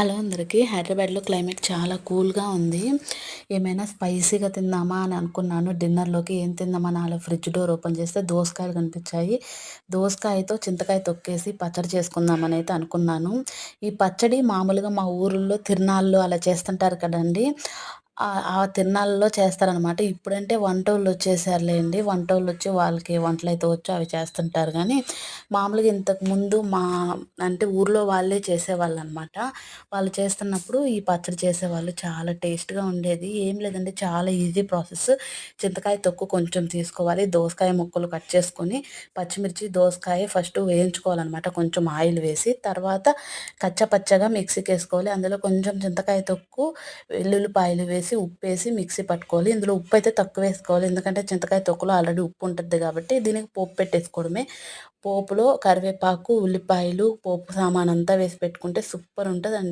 Hello అందరికీ హైదరాబాద్లో climate చాలా కూల్గా ఉంది. ఏమైనా స్పైసీగా తిందామా అని అనుకున్నాను. డిన్నర్లోకి ఏం తిందామా అలా ఫ్రిడ్జ్ డోర్ ఓపెన్ చేస్తే దోసకాయలు కనిపించాయి. దోసకాయతో చింతకాయ తొక్కేసి పచ్చడి చేసుకుందామని అయితే అనుకున్నాను. ఈ పచ్చడి మామూలుగా మా ఊర్లో తిరునాళ్ళు అలా చేస్తుంటారు కదండి. ఆ తిరునాళ్ళలో చేస్తారనమాట ఇప్పుడంటే వంటోళ్ళు వచ్చేసారులేండి. వంటోళ్ళు వచ్చి వాళ్ళకి వంటలు అయితే వచ్చి అవి చేస్తుంటారు. కానీ మామూలుగా ఇంతకుముందు మా అంటే ఊర్లో వాళ్ళే చేసేవాళ్ళు అనమాట వాళ్ళు చేస్తున్నప్పుడు ఈ పచ్చడి చేసేవాళ్ళు చాలా టేస్ట్గా ఉండేది. ఏం లేదండి చాలా ఈజీ ప్రాసెస్. చింతకాయ తొక్కు కొంచెం తీసుకోవాలి. దోసకాయ ముక్కలు కట్ చేసుకొని పచ్చిమిర్చి దోసకాయ ఫస్ట్ వేయించుకోవాలన్నమాట కొంచెం ఆయిల్ వేసి తర్వాత కచ్చపచ్చగా మిక్సీకి వేసుకోవాలి. అందులో కొంచెం చింతకాయ తొక్కు వెల్లుల్లిపాయలు వేసి వేసి ఉప్పు వేసి మిక్సీ పట్టుకోవాలి. ఇందులో ఉప్పు అయితే తక్కువ వేసుకోవాలి. ఎందుకంటే చింతకాయ తొక్కులో ఆల్రెడీ ఉప్పు ఉంటుంది కాబట్టి దీనికి పోపు పెట్టేసుకోవడమే. పోపులో కరివేపాకు ఉల్లిపాయలు పోపు సామాన్ అంతా వేసి పెట్టుకుంటే సూపర్ ఉంటుందండి.